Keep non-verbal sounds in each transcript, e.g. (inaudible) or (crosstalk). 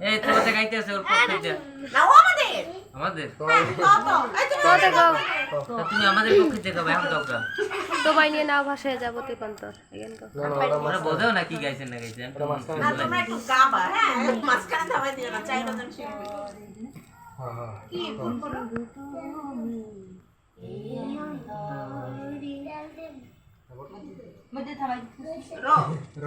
এই তোমাদের গাইতে আছে ওর পক্ষে যা না ও আমাদের। আমাদের? তো তো তো। এই তুমি আমাদের পক্ষে যে গাবে এখন দরকার তো বাই নিয়ে নাও ভাষায় যাব তিপান্তর এখানকার বোঝেও না কি গাইছেন না গাইছেন। তোমরা একটু গাবা হ্যাঁ মাঝখানে থামাই দিও না চাই না শিল্পী হ্যাঁ হ্যাঁ কি ভুল করো? রো। র।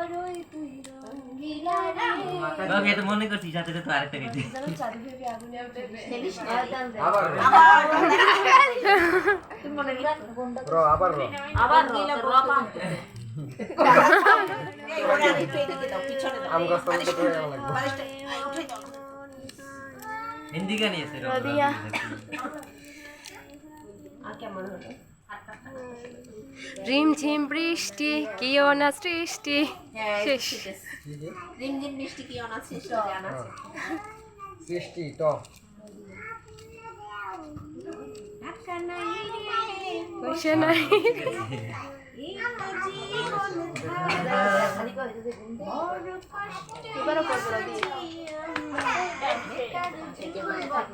আমি তো মনে করছি সাথে সাথে আরেকটা গাছ তো তো হিন্দি গান। আর কেমন হলো রিম ঝিম বৃষ্টি কিও না সৃষ্টি? হ্যাঁ শেষ। দিন মিষ্টি কি অনাথ সৃষ্টি জানা আছে। সৃষ্টি নাই। নাই। তো বড় কষ্টে এবারও করব রদি যা যা রদ না রবি না পড়ো যুবক রদ দিলে আমরা রদ নিতে পারব থাক কখন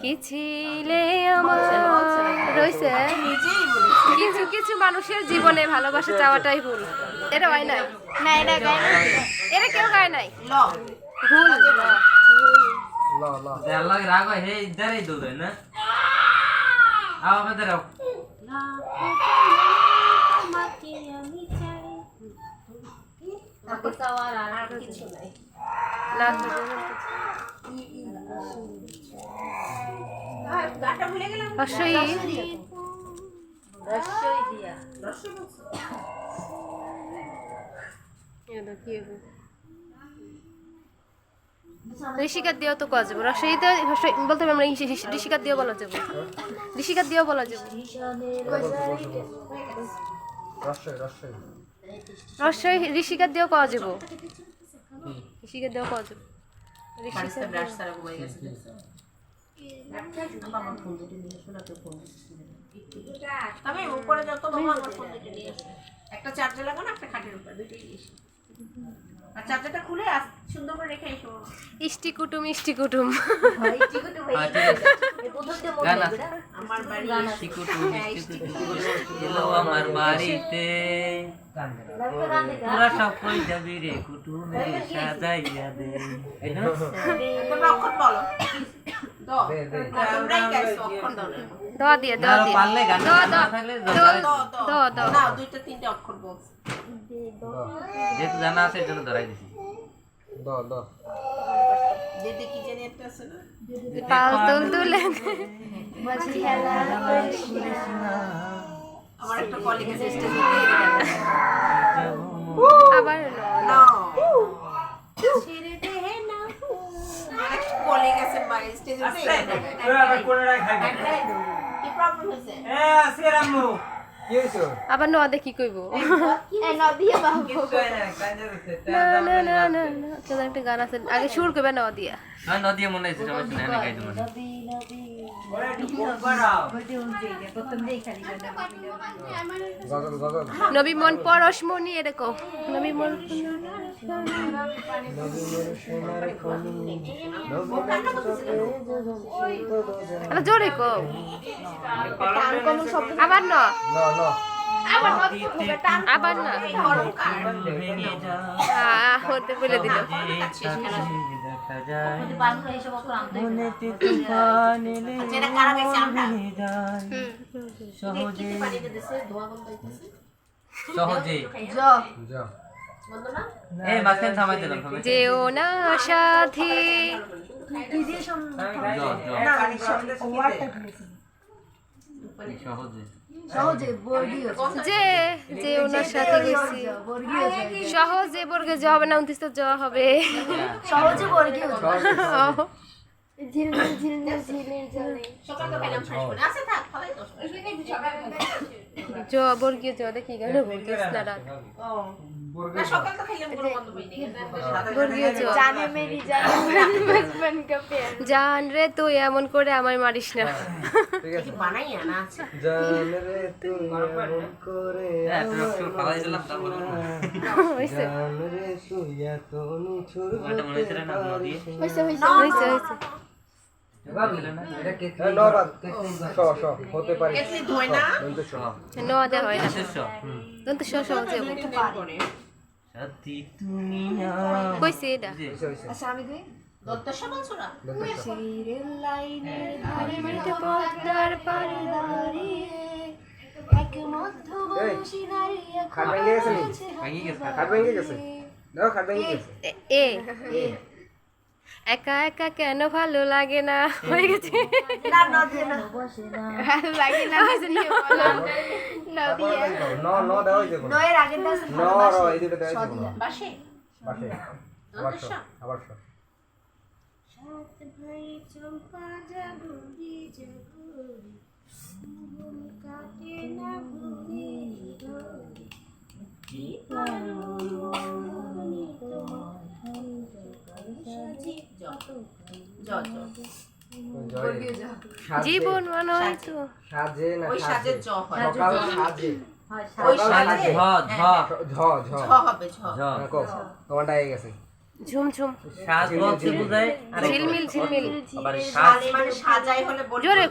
কি ছিলে আমার? রইছে কিছু কিছু মানুষের জীবনে ভালোবাসা চাওয়াটাই ভুল। এটা হয় নাই? না এটা গায় নাই। এটা কেউ গায় নাই? ভুল ল। ল আল্লাহ রাগ হয় হে ইধারই দৌড়ে না? আও আমাদের আও তোমাকে আমি চাই তারপর তো আর আর কিছু নাই। না আর গাটা ভুলে গেলাম অবশ্যই রসই দিয়া রসই বলছো ঋষিকার দিয়েও তো করা যাবে রসইতে বলতে হবে আমরা ঋষিকার দিয়েও বলা যাবে। ঋষিকার দিয়েও বলা যাবে। রসই রসই। রসই ঋষিকার দিয়েও করা যাবে। ঋষিকার দেওয়া কত যাবে বাড়িতে ব্রাশ সারা ঘুমাই গেছে। তবে উপরে যত একটা চার্জে লাগানো একটা খাটের উপর দুটোই আর চার্জারটা খুলে সুন্দর করে রেখে এসো। ইষ্টি কুটুম ইষ্টি কুটুম। হ্যাঁ আছে। গান আছে। আমার বাড়ি শিকুটু শিকুটু এলো আমার বাড়িতে। তোরা সব কই যাবি রে কুটুমে সাজাইয়া দে। এই না? তোমরা অক্ষর বলো। দ। দিয়ে দ দিয়ে। পারলে গান দ, দ, দ, দ দ, দ। দুইটা তিনটে অক্ষর বলছো। যেহেতু জানা আছে এর ধরাই দিছি দ দ দিদি কি জানি একটা আছে না পাল তুল তুলে আমার একটা কলিগ আছে স্টেজে আবার না ছেড়ে দে না আমার একটা কলিগ আছে বাড়ি স্টেজে ওরা আবার কোনটাই কি প্রবলেম হয়েছে এ আজকে রামু আবার নদে কি কইব। না না না না না না একটা গান আছে। আগে সুর করবে নদিয়া হ্যাঁ নদিয়া মনে হয়েছে গাইতে মনে নবী পরশমণি এরকম নবী আরে জোরে কো আবার ন। আবার না। হতে বলে দিল। থামাই যেও না সাথী। যে যে ওনার সাথে গেছি। সহজে বর্গে জ হবে না উনত্রিশ হবে। তো খাইলাম শেষ করে। আচ্ছা থাক খালাই তো। জ বর্গীয় জ দেখি গেল বর্গীয় স্নারা না সকাল তো খাইলাম কোনো বন্ধ হইনি বর্গীয় জ জান রে তুই এমন করে আমায় মারিস না। (laughs) হতে পারে। না? সাথী তুমি কইছে এটা? আচ্ছা আমি কই? সাবান ছোড়া দন্ত শ বাড়িতে পদ্মার পাড়ে খাট ভেঙে গেছে খাট ভেঙে গেছে খাট ভেঙে গেছে। এ এ একা একা কেন ভালো লাগে না? হয়ে গেছে। ভালো জীবন মনে হয় তো সাজে না ওই জ হয় সকাল সাজে ওই সাজে ঝ ঝ ঝ ঝ ঝ হবে ঝ ঝ হ্যাঁ, কও তোমারটা হয়ে গেছে ঝুম ঝুম সাজ বলতে বোঝায় ঝিলমিল ঝিলমিল সাজ সাজ মানে সাজাই হলে বলব জোরে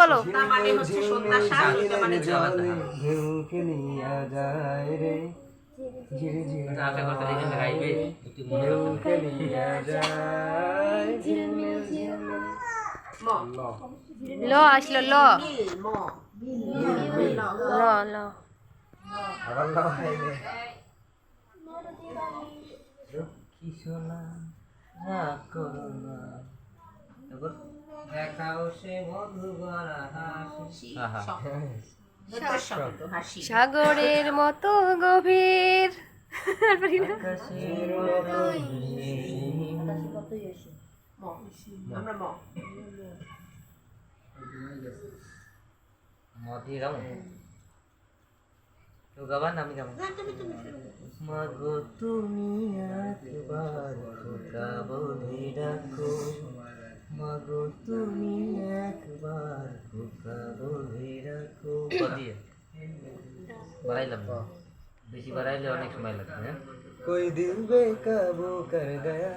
বলো মানে হচ্ছে সন্ধ্যা সাজ মানে জ ঢেউ যায় রে করতে এখানে গাইবে। একটু মনে ল আসলো ল। ল ল। আবার ল হইবে কি রাগ করো না দেখাও সে মধু গড়া হাসি সাগরের মতো গভীর। তুমি মাগো তুমি একবার খোকা বলে রাখো মাগো তুমি একবার খোকা বলে রাখো দিয়ে বাড়াইলাম না। বেশি বাড়াইলে অনেক সময় লাগবে হ্যাঁ कोई दिल बेकाबू कर गया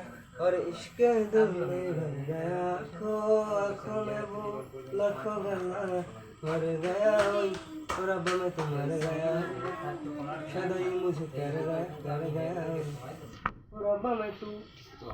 और इश्क दिल में भर गया खो आंखों में वो लाखों गला मर गया और अब मैं तो मर गया सदा ही मुझे कर गया कर गया और अब मैं तू